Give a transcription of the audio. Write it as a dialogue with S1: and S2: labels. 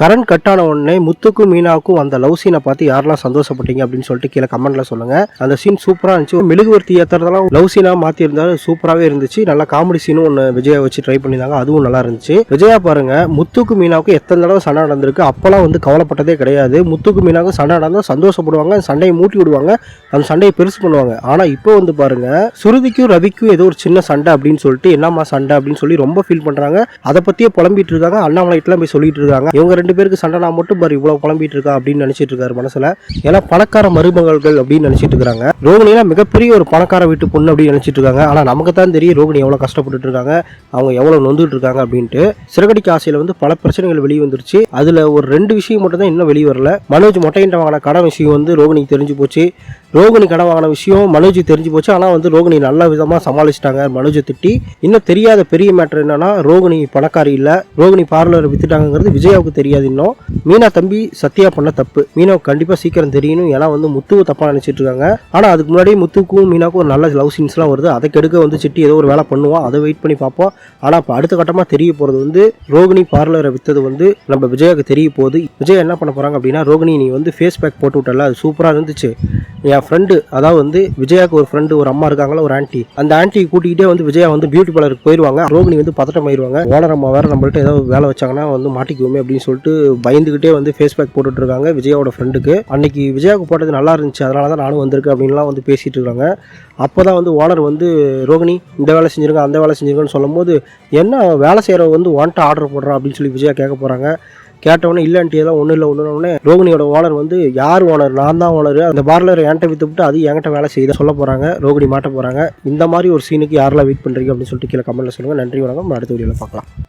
S1: Current cut ஆன உடனே முத்துக்கும் மீனாவுக்கும் அந்த லவ் சீனை பார்த்து யாரெல்லாம் சந்தோஷப்பட்டீங்க அப்படின்னு சொல்லிட்டு கீழே கமெண்ட்ல சொல்லுங்க. அந்த சீன் சூப்பரா இருந்துச்சு. மெழுகுவர்த்தி ஏத்துறதெல்லாம் லவ் சீனா மாத்தி இருந்தாலும் சூப்பராகவே இருந்துச்சு. நல்லா காமெடி சீனும் ஒன்று விஜயா வச்சு ட்ரை பண்ணியிருந்தாங்க. அதுவும் நல்லா இருந்துச்சு. விஜயா பாருங்க முத்துக்கு மீனாவுக்கும் எத்தனை தடவை சண்டை நடந்திருக்கு? அப்பெல்லாம் வந்து கவலைப்பட்டதே கிடையாது. முத்துக்கு மீனாவுக்கும் சண்டை நடந்தால் சந்தோஷப்படுவாங்க அந்த சண்டையை மூட்டி விடுவாங்க அந்த சண்டையை பெருசு பண்ணுவாங்க. ஆனா இப்போ வந்து பாருங்க சுருதிக்கும் ரவிக்கும் ஏதோ ஒரு சின்ன சண்டை அப்படின்னு சொல்லிட்டு என்னம்மா சண்டை அப்படின்னு சொல்லி ரொம்ப ஃபீல் பண்றாங்க. அதை பத்தியே புலம்பிட்டு இருக்காங்க. அண்ணாமலைட்டுலாம் போய் சொல்லிட்டு இருக்காங்க. இவங்க ரெண்டு ரெண்டு பேருக்கு சண்டைனா மட்டும் பாரு இவ்வளவு குழம்பிட்டு இருக்கா அப்படின்னு நினைச்சிட்டு இருக்காரு மனசுல. ஏன்னா பணக்கார மருமகள்கள் அப்படின்னு நினைச்சிட்டு இருக்காங்க. ரோகிணிலாம் மிகப்பெரிய ஒரு பணக்கார வீட்டு பொண்ணு அப்படின்னு நினைச்சிட்டு இருக்காங்க. ஆனா நமக்கு தான் தெரியும் ரோகிணி எவ்வளவு கஷ்டப்பட்டுட்டு இருக்காங்க அவங்க எவ்வளவு நொந்துட்டு இருக்காங்க அப்படின்ட்டு. சிறகடிக்கு ஆசையில வந்து பல பிரச்சனைகள் வெளியே வந்துருச்சு. அதுல ஒரு ரெண்டு விஷயம் மட்டும் தான் இன்னும் வெளியே வரல. மனோஜ் மொட்டையிட்ட வாங்கின கடன் விஷயம் வந்து ரோகிணிக்கு தெரிஞ்சு போச்சு. ரோகிணி கடன் வாங்கின விஷயம் மனோஜ் தெரிஞ்சு போச்சு. ஆனால் வந்து ரோகிணி நல்ல விதமாக சமாளிச்சிட்டாங்க மனோஜை திட்டி. இன்னும் தெரியாத பெரிய மேட்ரு என்னன்னா ரோகிணி பணக்காரி இல்லை. ரோகிணி பார்லர் வித்துட்டாங்கிறது விஜயாவுக்கு தெரியாது. இன்னும். மீனா தம்பி சத்யா பண்ண தப்பு. மீனா கண்டிப்பாக சீக்கிரம் தெரியணும். ஏன்னா வந்து முத்துவை தப்பாக நினச்சிட்டு இருக்காங்க. ஆனால் அதுக்கு முன்னாடி முத்துக்கும் மீனாக்கும் ஒரு நல்ல லவ் சீன்ஸ்லாம் வருது. அதை கெடுக்க வந்து சிட்டி ஏதோ ஒரு வேலை பண்ணுவோம் அதை வெயிட் பண்ணி பார்ப்போம். ஆனால் இப்போ அடுத்த கட்டமாக தெரிய போகிறது வந்து ரோகிணி பார்லரை வித்தது வந்து நம்ம விஜயாவுக்கு தெரிய போகுது. விஜய் என்ன பண்ண போகிறாங்க அப்படின்னா ரோகிணி நீ வந்து ஃபேஸ் பேக் போட்டு விட்டல அது சூப்பராக இருந்துச்சு. என் ஃப்ரெண்டு அதாவது வந்து விஜயாவுக்கு ஒரு ஃப்ரெண்டு ஒரு அம்மா இருக்காங்களா ஒரு ஆன்ட்டி அந்த ஆன்ட்டி கூட்டிகிட்டே வந்து விஜயா வந்து பியூட்டி பார்லருக்கு போயிடுவாங்க ரோகிணி வந்து பதட்டம் ஆயிடுவாங்க ஓனர் அம்மா வேற நம்மள்ட்ட ஏதாவது வேலை வச்சாங்கன்னா வந்து மாட்டிக்குவோமே அப்படின்னு சொல்லிட்டு பயந்துகிட்டே வந்து ஃபேஸ் பேக் போட்டுட்டு இருக்காங்க விஜயாவோட ஃப்ரெண்டுக்கு அன்னைக்கு விஜயாவுக்கு போட்டது நல்லா இருந்துச்சு. அதனால தான் நானும் வந்திருக்கேன் அப்படின்லாம் வந்து பேசிகிட்டு இருக்காங்க. அப்போ தான் வந்து ஓனர் வந்து ரோகிணி இந்த வேலை செஞ்சுருங்க அந்த வேலை செஞ்சிருக்கன்னு சொல்லும்போது என்ன வேலை செய்கிறவங்க வந்து ஒன்ட்ட ஆர்டர் போடுறான் அப்படின்னு சொல்லி விஜயா கேட்க போகிறாங்க கேட்டவொடனே இல்லைன்ட்டு ஏதோ ஒன்றும் இல்லை ஒன்றுனே ரோகிணியோட ஓனர் வந்து யார் ஓனர் நான் தான் ஓனர் அந்த பார்லர் என்கிட்ட வித்து விட்டு அது என்கிட்ட வேலை செய்ய சொல்ல போகிறாங்க ரோகிணி மாட்ட போகிறாங்க இந்த மாதிரி ஒரு சீனுக்கு யாரெல்லாம் வெயிட் பண்ணுறீங்க அப்படின்னு சொல்லிட்டு கீழே கமெண்ட்டில் சொல்லுங்கள் நன்றி வணக்கம். அடுத்த வீடியோவில் பார்க்கலாம்.